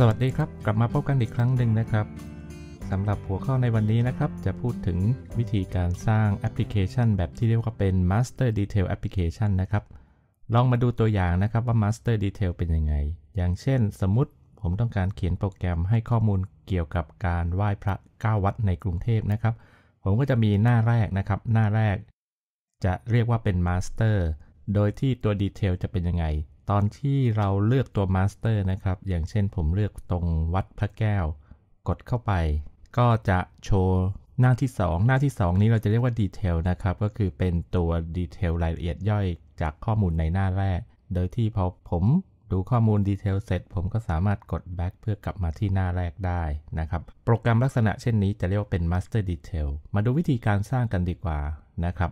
สวัสดีครับ กลับมาพบกันอีกครั้งหนึ่งนะครับสำหรับหัวข้อในวันนี้นะครับ จะพูดถึงวิธีการสร้างแอปพลิเคชัน แบบที่เรียกว่าเป็น Master Detail Application นะครับ ลองมาดูตัวอย่างนะครับว่า Master Detail เป็นยังไง อย่างเช่น สมมติผมต้องการเขียนโปรแกรมให้ข้อมูลเกี่ยวกับการไหว้พระ9วัดในกรุงเทพนะครับ ผมก็จะมีหน้าแรกนะครับ หน้าแรก จะเรียกว่าเป็น Master โดยที่ตัว Detail จะเป็นยังไง ตอนที่เราเลือกตัว Master นะครับ อย่างเช่นผมเลือกตรงวัดพระแก้ว กดเข้าไป ก็จะโชว์หน้าที่ 2 หน้าที่ 2 นี้เราจะเรียกว่า Detail นะครับ ก็คือเป็นตัว Detail รายละเอียดย่อยจากข้อมูลในหน้าแรก โดยที่พอผมดูข้อมูลดีเทลเสร็จ ผมก็สามารถกด back เพื่อกลับมาที่หน้าแรกได้นะครับ โปรแกรมลักษณะเช่นนี้จะเรียกว่าเป็น master detail มาดูวิธีการสร้างกันดีกว่านะครับ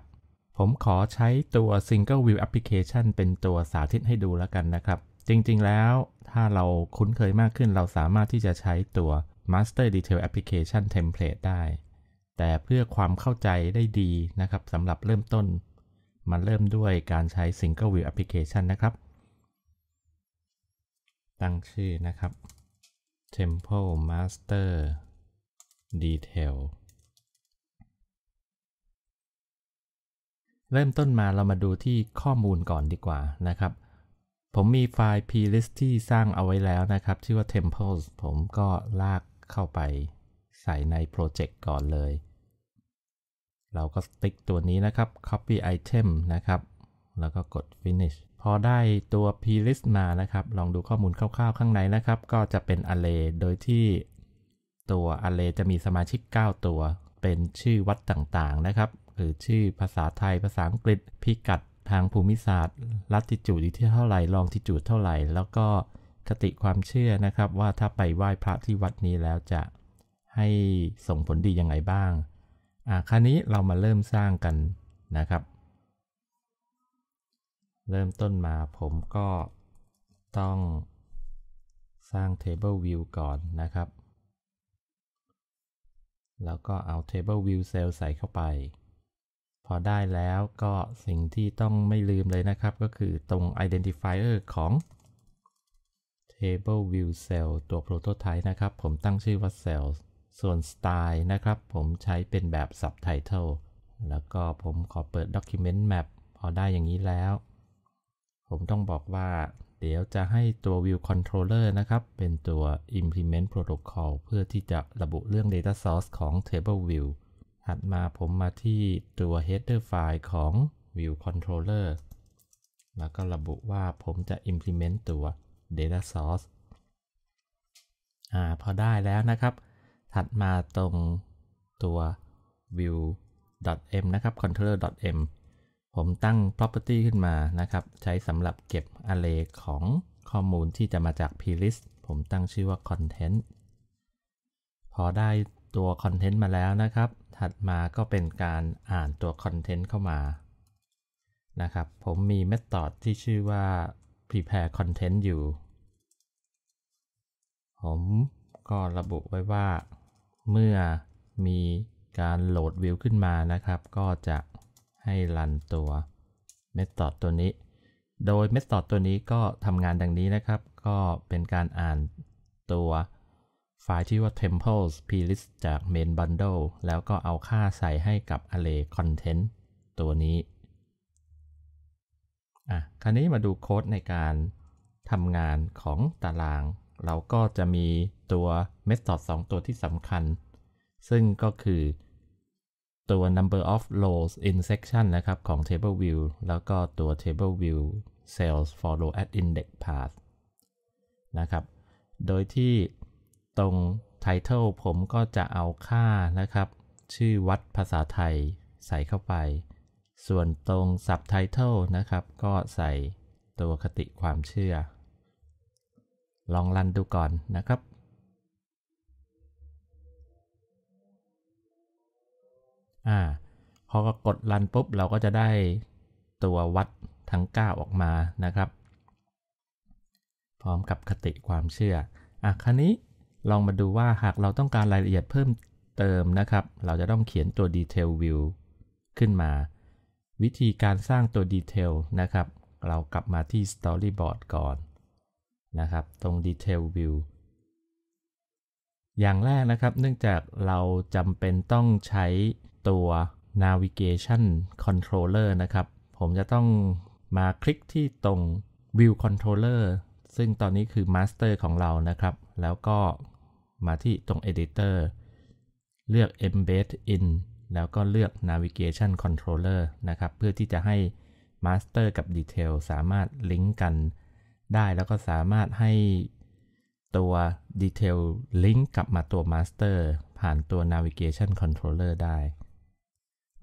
ผมขอใช้ตัว single view application เป็นตัวสาธิตให้ดูแล้วกันนะครับ จริงๆแล้วถ้าเราคุ้นเคยมากขึ้นเราสามารถที่จะใช้ตัว master detail application template ได้ แต่เพื่อความเข้าใจได้ดีนะครับสำหรับเริ่มต้น มันเริ่มด้วยการใช้ single view application นะครับ ตั้งชื่อนะครับ temple master detail เริ่มต้นมาเรามาดูที่ข้อมูลก่อนดีกว่านะครับ ผมมีไฟล์ plist ที่สร้างเอาไว้แล้วนะครับ ชื่อว่า temples ผมก็ลากเข้าไปใส่ในโปรเจกต์ก่อนเลย เราก็ติ๊กตัวนี้นะครับ copy item นะครับ แล้วก็กด finish พอได้ตัว plist มานะครับ ลองดูข้อมูลคร่าวๆ ข้างในนะครับ ก็จะเป็น array โดยที่ตัว array จะมีสมาชิก 9 ตัว เป็นชื่อวัดต่างๆนะครับ หรือชื่อภาษาไทยภาษาอังกฤษ พิกัดทางภูมิศาสตร์ลัติจูดอยู่ที่เท่าไหร่ลองทิจูดเท่าไหร่ แล้วก็คติความเชื่อนะครับ ว่าถ้าไปไหว้พระที่วัดนี้แล้วจะให้ส่งผลดียังไงบ้างอ่าคราวนี้เรามาเริ่มสร้างกันนะครับ เริ่มต้นมาผมก็ต้องสร้าง Table View ก่อนนะครับ แล้วก็เอา Table View Cell ใส่เข้าไป พอได้แล้วก็สิ่งที่ต้องไม่ลืมเลยนะครับ ก็คือตรง Identifier ของ Table View Cell ตัว Prototype นะครับ ผมตั้งชื่อว่า Cell ส่วน Style นะครับ ผมใช้เป็นแบบ Subtitle แล้วก็ผมขอเปิด Document Map พอได้อย่างนี้แล้ว ผมต้องบอกว่า เดี๋ยวจะให้ตัว View Controller นะครับ เป็นตัว Implement Protocol เพื่อที่จะระบุเรื่อง Data Source ของ Table View ถัดมาผมมาที่ตัว Header File ของ View Controller แล้วก็ระบุว่าผมจะ implement ตัว Data Source อ่าพอได้แล้วนะครับ ถัดมาตรงตัว view.m นะครับ controller.m ผมตั้ง property ขึ้นมานะครับ ใช้สำหรับเก็บ array ของข้อมูลที่จะมาจาก plist ผมตั้งชื่อว่า content พอได้ ตัว content มาแล้วนะครับ ถัดมาก็เป็นการอ่านตัว content เข้ามานะครับ ผมมี method ที่ชื่อว่า prepare content อยู่ ผมก็ระบุไว้ว่า เมื่อมีการโหลดวิวขึ้นมานะครับ ก็จะให้รันตัว method ตัวนี้ โดย method ตัวนี้ก็ทำงานดังนี้นะครับ ก็เป็นการอ่านตัว ไฟล์ที่ว่า temples plist จาก main bundle แล้วก็เอาค่าใส่ให้กับ array content ตัวนี้ อะ คราวนี้มาดูโค้ดในการทำงานของตาราง เราก็จะมีตัว method 2 ตัวที่สำคัญ ซึ่งก็คือตัว number of rows in section นะครับ ของ table view แล้วก็ตัว table view cells follow at index path นะครับ โดยที่ ตรง title ผมก็จะเอาค่านะครับ ชื่อวัดภาษาไทยใส่เข้าไป ส่วนตรง subtitle นะครับ ก็ใส่ตัวคติความเชื่อ ลองรันดูก่อนนะครับอ่าพอกดรันปุ๊บเราก็จะได้ตัววัดทั้ง 9 ออกมานะครับ พร้อมกับคติความเชื่ออะคราวนี้ ลองมาดูว่าหากเราต้องการรายละเอียดเพิ่มเติมนะครับ เราจะต้องเขียนตัว Detail View ขึ้นมา วิธีการสร้างตัว Detail นะครับ เรากลับมาที่ Storyboard ก่อนนะครับ ตรง Detail View อย่างแรกนะครับ เนื่องจากเราจำเป็นต้องใช้ตัว navigation controller นะครับ ผมจะต้องมาคลิกที่ตรง view controller ซึ่งตอนนี้คือ master ของเรานะครับ แล้วก็ มาที่ตรง editor เลือก embed in แล้วก็เลือก navigation controller นะครับ เพื่อที่จะให้ master กับ detail สามารถลิงก์กันได้แล้วก็สามารถให้ตัว detail link กลับมาตัว master ผ่านตัว navigation controller ได้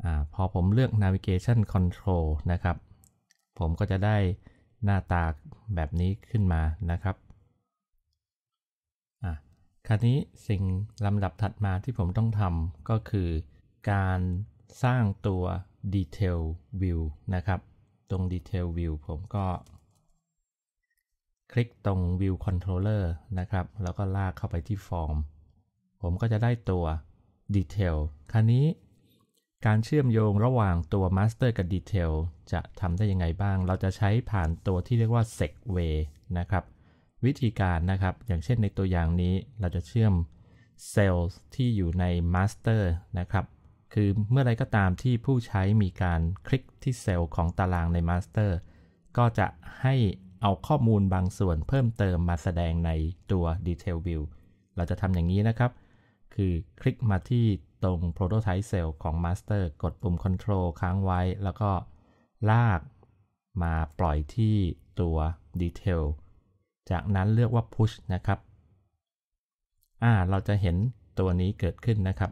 อพอผมเลือก navigation control นะครับ ผมก็จะได้หน้าตาแบบนี้ขึ้นมานะครับ คราวนี้สิ่งลำดับถัดมาที่ผมต้องทำก็คือ การสร้างตัว detail view นะครับ ตรง detail view ผมก็ คลิกตรง view controller นะครับ แล้วก็ลากเข้าไปที่ฟอร์ม ผมก็จะได้ตัว detail คราวนี้ การเชื่อมโยงระหว่างตัว master กับ detail จะทำได้ยังไงบ้าง เราจะใช้ผ่านตัวที่เรียกว่า segway นะครับ วิธีการนะครับ อย่างเช่นในตัวอย่างนี้เราจะเชื่อมเซลล์ที่อยู่ใน master นะครับ คือเมื่อไรก็ตามที่ผู้ใช้มีการคลิกที่เซลล์ของตารางใน master ก็จะให้เอาข้อมูลบางส่วนเพิ่มเติมมาแสดงในตัว Detail View เราจะทำอย่างนี้นะครับ คือคลิกมาที่ตรง Prototype Cell ของ Master กดปุ่ม Control ค้างไว้ แล้วก็ลากมาปล่อยที่ตัว Detail จากนั้นเลือกว่า Push นะครับอ่าเราจะเห็นตัวนี้เกิดขึ้นนะครับ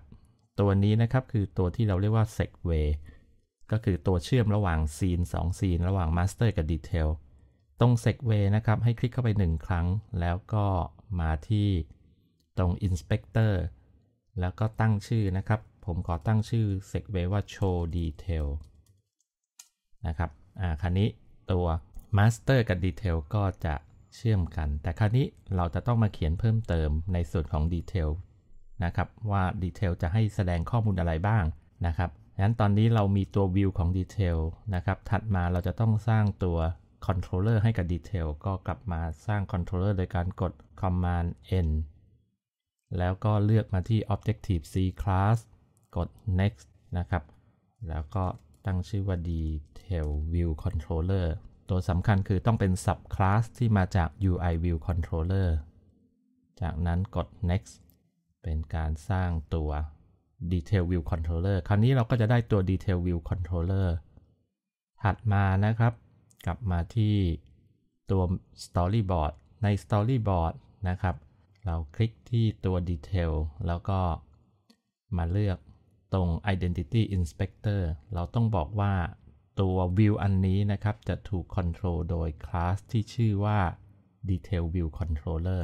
ตัวนี้นะครับคือตัวที่เราเรียกว่า Segway ก็คือตัวเชื่อมระหว่างซีน2ซีนระหว่าง Master กับ Detail ตรง Segway นะครับให้คลิกเข้าไป 1 ครั้ง แล้วก็มาที่ตรง Inspector แล้วก็ตั้งชื่อนะครับ ผมขอตั้งชื่อ Segway ว่า Show Detail นะครับอ่าคราวนี้ตัว Master กับ Detail ก็จะ เชื่อมกัน แต่คราวนี้เราจะต้องมาเขียนเพิ่มเติมในส่วนของ Detail นะครับว่า Detail จะให้แสดงข้อมูลอะไรบ้างนะครับงั้นตอนนี้เรามีตัว View ของ Detail นะครับถัดมาเราจะต้องสร้างตัว Controller ให้กับ Detail ก็กลับมาสร้าง Controller โดยการกด Command N แล้วก็เลือกมาที่ Objective C Class กด Next นะครับ แล้วก็ตั้งชื่อว่า Detail View Controller ตัวสำคัญคือต้องเป็น Subclass ที่มาจาก UI View Controller จากนั้นกด Next เป็นการสร้างตัว Detail View Controller คราวนี้เราก็จะได้ตัว Detail View Controller ถัดมานะครับ กลับมาที่ตัว Storyboard ใน Storyboard นะครับ เราคลิกที่ตัว Detail แล้วก็มาเลือกตรง Identity Inspector เราต้องบอกว่า ตัว View อันนี้นะครับ จะถูก Control โดยคลาสที่ชื่อว่า Detail View Controller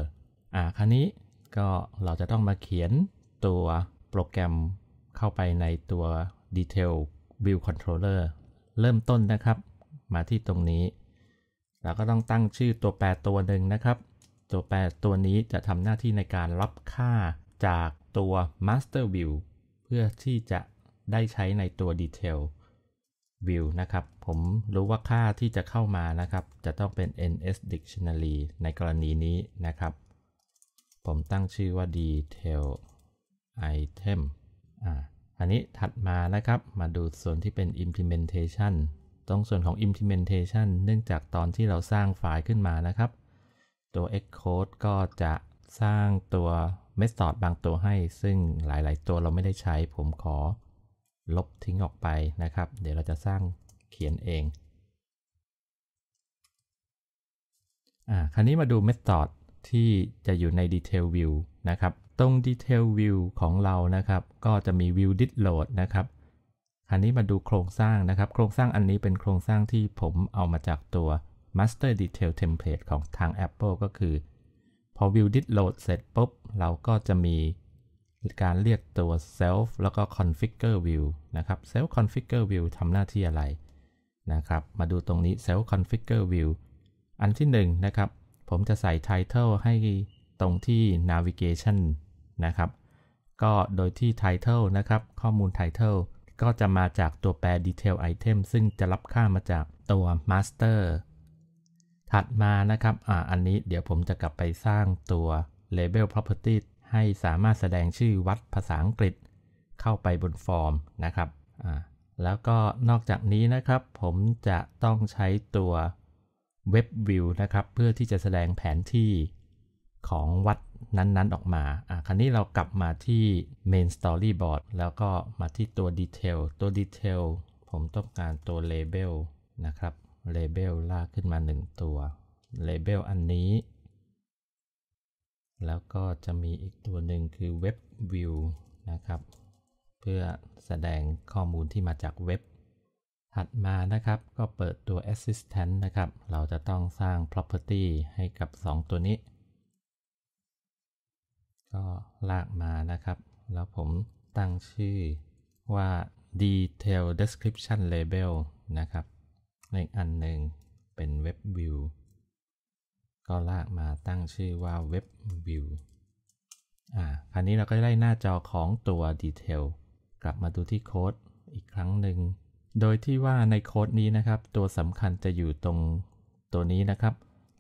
อ่าคราวนี้ก็เราจะต้องมาเขียนตัวโปรแกรมเข้าไปในตัว Detail View Controller เริ่มต้นนะครับ มาที่ตรงนี้ เราก็ต้องตั้งชื่อตัวแปรตัวหนึ่งนะครับ ตัวแปรตัวนี้จะทำหน้าที่ในการรับค่าจากตัว master view เพื่อที่จะได้ใช้ในตัว detail view นะครับ ผมรู้ว่าค่าที่จะเข้ามานะครับ จะต้องเป็น ns dictionary ในกรณีนี้นะครับ ผมตั้งชื่อว่า detail item อ่าอันนี้ถัดมานะครับ มาดูส่วนที่เป็น implementation ตรงส่วนของ implementation เนื่องจากตอนที่เราสร้างไฟล์ขึ้นมานะครับ ตัว xcode ก็จะสร้างตัว method บางตัวให้ ซึ่งหลาย ๆ ตัวเราไม่ได้ใช้ ผมขอ ลบทิ้งออกไปนะครับ เดี๋ยวเราจะสร้างเขียนเองอ่าคราวนี้มาดู method ที่จะอยู่ใน detail view นะครับ ตรง detail view ของเรานะครับ ก็จะมี view did load นะครับคราวนี้มาดูโครงสร้างนะครับ โครงสร้างอันนี้เป็นโครงสร้างที่ผมเอามาจากตัว Master Detail Template ของทาง Apple ก็คือ พอ View Did Load เสร็จปุ๊บ เราก็จะมี การเรียกตัว Self แล้วก็ Configure View นะครับ Self Configure View ทำหน้าที่อะไรนะครับ มาดูตรงนี้ Self Configure View อันที่1นนะครับ ผมจะใส่ Title ให้ตรงที่ Navigation นะครับ ก็โดยที่ Title นะครับ ข้อมูล Title ก็จะมาจากตัวแปร detail item ซึ่งจะรับค่ามาจากตัว master ถัดมานะครับ อ่า อันนี้เดี๋ยวผมจะกลับไปสร้างตัว label property ให้สามารถแสดงชื่อวัดภาษาอังกฤษ เข้าไปบนฟอร์มนะครับ แล้วก็นอกจากนี้นะครับ ผมจะต้องใช้ตัวเว็บวิวนะครับ เพื่อที่จะแสดงแผนที่ของวัดนั้นๆออกมา อะคราวนี้เรากลับมาที่ Main Storyboard แล้วก็มาที่ตัว Detail ตัว Detail ผมต้องการตัว Label นะครับ Label ลากขึ้นมา 1 ตัว Label อันนี้ แล้วก็จะมีอีกตัวหนึ่งคือ Web View นะครับ เพื่อแสดงข้อมูลที่มาจากเว็บ ถัดมานะครับก็เปิดตัว Assistant นะครับ เราจะต้องสร้าง Property ให้กับ 2 ตัวนี้ ก็ลากมานะครับ แล้วผมตั้งชื่อว่า Detail Description Label นะครับ ในอันหนึ่งเป็น Web View ก็ลากมาตั้งชื่อว่า Web View อ่าคราวนี้เราก็ได้หน้าจอของตัว Detail กลับมาดูที่โค้ดอีกครั้งหนึ่ง โดยที่ว่าในโค้ดนี้นะครับ ตัวสำคัญจะอยู่ตรงตัวนี้นะครับ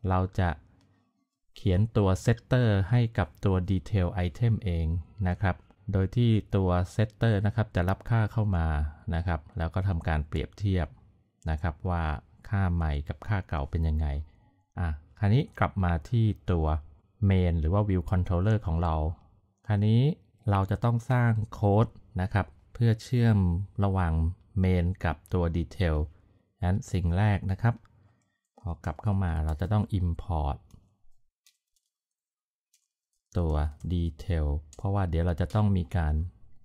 เราจะเขียนตัว Setter ให้กับตัว Detail Item เองนะครับ โดยที่ตัว Setter นะครับจะรับค่าเข้ามานะครับ แล้วก็ทำการเปรียบเทียบนะครับว่าค่าใหม่กับค่าเก่าเป็นยังไงอะ คราวนี้กลับมาที่ตัว Main หรือว่า View Controller ของเรา คราวนี้เราจะต้องสร้างโค้ดนะครับ เพื่อเชื่อมระหว่าง Main กับตัว Detail นั้นสิ่งแรกนะครับ พอกลับเข้ามาเราจะต้อง Import ตัว Detail เพราะว่าเดี๋ยวเราจะต้องมีการ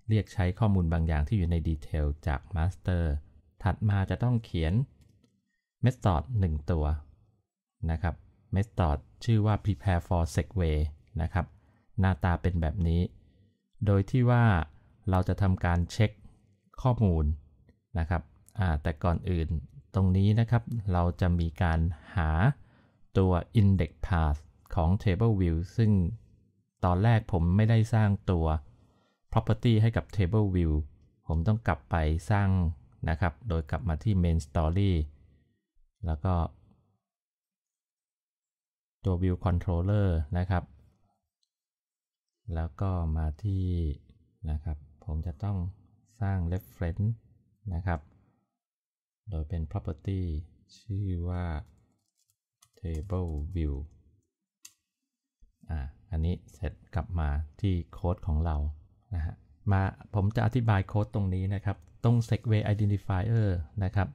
เรียกใช้ข้อมูลบางอย่างที่อยู่ใน Detail จาก Master ถัดมาจะต้องเขียน Method 1 ตัวนะครับ Method ชื่อว่า prepare for segway นะครับ หน้าตาเป็นแบบนี้ โดยที่ว่าเราจะทำการเช็คข้อมูลนะครับแต่ก่อนอื่นตรงนี้นะครับเราจะมีการหาตัว index path ของ table view ซึ่งตอนแรกผมไม่ได้สร้างตัว property ให้กับ table view ผมต้องกลับไปสร้างนะครับ โดยกลับมาที่ main story แล้วก็ ตัว view controller นะครับ แล้วก็มาที่นะครับ ผมจะต้องสร้าง reference นะครับ โดยเป็น property ชื่อว่า table view อ่า อันนี้เสร็จกลับมาที่โค้ดของเรา นะฮะ มา ผมจะอธิบายโค้ดตรงนี้นะครับ ตรง segway identifier นะครับ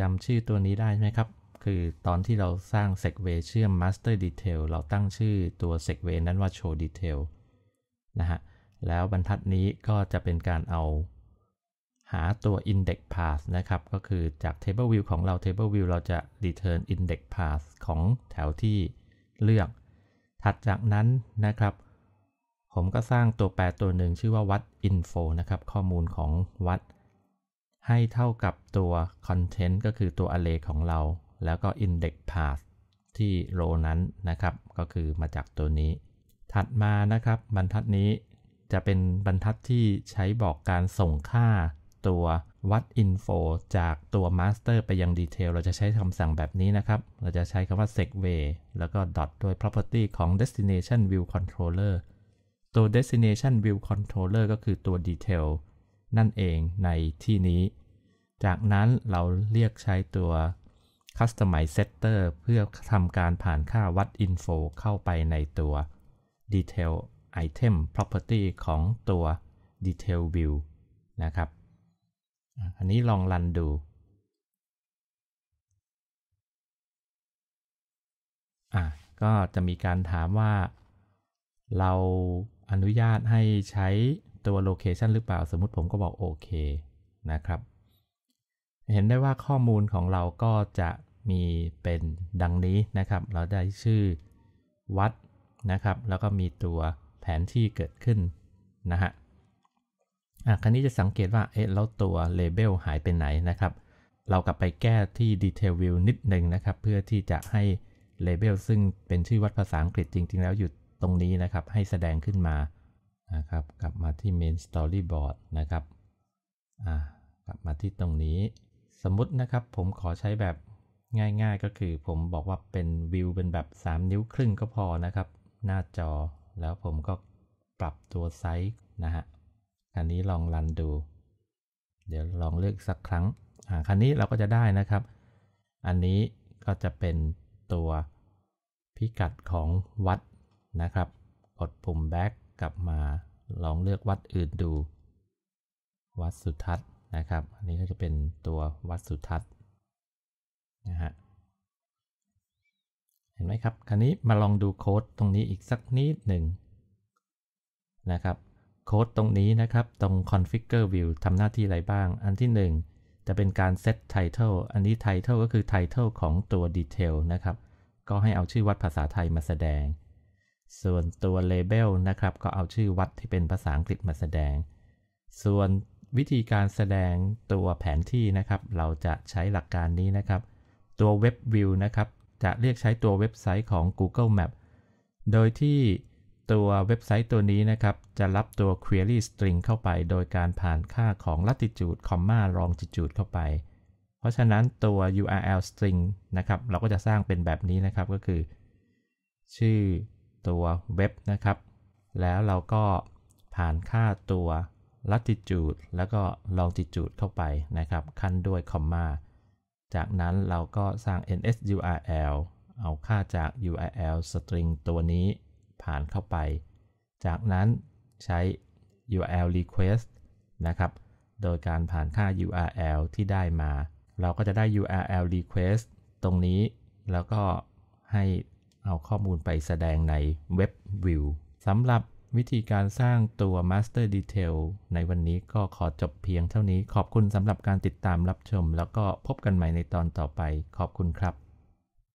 จำชื่อตัวนี้ได้ไหมครับ คือตอนที่เราสร้าง segway เชื่อม master detail เราตั้งชื่อตัว segway นั้นว่า show detail นะฮะ แล้วบรรทัดนี้ก็จะเป็นการเอาหาตัว index path นะครับ ก็คือจาก table view ของเรา table view เราจะ return index path ของแถวที่เลือก ถัดจากนั้นนะครับ ผมก็สร้างตัวแปรตัวหนึ่งชื่อว่าวัด info นะครับ ข้อมูลของวัด ให้เท่ากับตัว content ก็คือตัว array ของเรา แล้วก็ index path ที่ row นั้นนะครับ ก็คือมาจากตัวนี้ ถัดมานะครับบรรทัดนี้จะเป็นบรรทัดที่ใช้บอกการส่งค่าตัววัด info จากตัว master ไปยัง detail เราจะใช้คำสั่งแบบนี้นะครับ เราจะใช้คำว่า segway แล้วก็ dot โดย property ของ destination view controller ตัว destination view controller ก็คือตัว detail นั่นเองในที่นี้ จากนั้นเราเรียกใช้ตัว customize setter เพื่อทำการผ่านค่าวัด info เข้าไปในตัว detail item property ของตัว detail view นะครับ อันนี้ลองรันดู อะ ก็จะมีการถามว่า เราอนุญาตให้ใช้ตัวโลเคชันหรือเปล่า สมมุติผมก็บอกโอเคนะครับ เห็นได้ว่าข้อมูลของเราก็จะ มีเป็นดังนี้นะครับ เราได้ชื่อวัดนะครับ แล้วก็มีตัวแผนที่เกิดขึ้นนะฮะอะคราวนี้จะสังเกตว่าเอ๊ะแล้วตัวเลเบลหายไปไหนนะครับ เรากลับไปแก้ที่ Detail View นิดหนึ่งนะครับ เพื่อที่จะให้เลเบลซึ่งเป็นชื่อวัดภาษาอังกฤษจริง ๆ แล้วอยู่ตรงนี้นะครับ ให้แสดงขึ้นมานะครับ กลับมาที่ Main Storyboard นะครับอ่ากลับมาที่ตรงนี้ สมมุตินะครับผมขอใช้แบบ ง่าย ๆก็คือผมบอกว่าเป็นวิวเป็นแบบ 3 นิ้วครึ่งก็พอนะครับ หน้าจอแล้วผมก็ปรับตัวไซส์นะฮะอันนี้ลองรันดู เดี๋ยวลองเลือกสักครั้งอ่าคันนี้เราก็จะได้นะครับ อันนี้ก็จะเป็นตัวพิกัดของวัดนะครับ กดปุ่ม back กลับมาลองเลือกวัดอื่นดู วัดสุทัศน์นะครับ อันนี้ก็จะเป็นตัววัดสุทัศน์ นะฮะเห็นไหมครับ คราวนี้มาลองดูโค้ดตรงนี้อีกสักนิดหนึ่งนะครับโค้ดตรงนี้นะครับ ตรง configure view ทำหน้าที่อะไรบ้าง อันที่ 1 จะเป็นการ set title อันนี้ title ก็คือ title ของตัว detail นะครับ ก็ให้เอาชื่อวัดภาษาไทยมาแสดง ส่วนตัว label นะครับ ก็เอาชื่อวัดที่เป็นภาษาอังกฤษมาแสดง ส่วนวิธีการแสดงตัวแผนที่นะครับ เราจะใช้หลักการนี้นะครับ ตัว web view นะครับ จะเรียกใช้ตัวเว็บไซต์ของ Google Map โดยที่ตัวเว็บไซต์ตัวนี้นะครับ จะรับตัว query string เข้าไป โดยการผ่านค่าของ latitude, comma, longitude เข้าไป เพราะฉะนั้นตัว URL string นะครับ เราก็จะสร้างเป็นแบบนี้นะครับก็คือ ชื่อตัวเว็บนะครับ แล้วเราก็ผ่านค่าตัว latitude แล้วก็ longitude เข้าไปนะครับ ขั้นด้วย comma จากนั้นเราก็สร้าง NSURL เอาค่าจาก URL string ตัวนี้ผ่านเข้าไป จากนั้นใช้ URL request นะครับ โดยการผ่านค่า URL ที่ได้มา เราก็จะได้ URL request ตรงนี้ แล้วก็ให้เอาข้อมูลไปแสดงใน Web View สำหรับ วิธีการสร้างตัว Master Detail ในวันนี้ก็ขอจบเพียงเท่านี้ ขอบคุณสำหรับการติดตามรับชม แล้วก็พบกันใหม่ในตอนต่อไป ขอบคุณครับ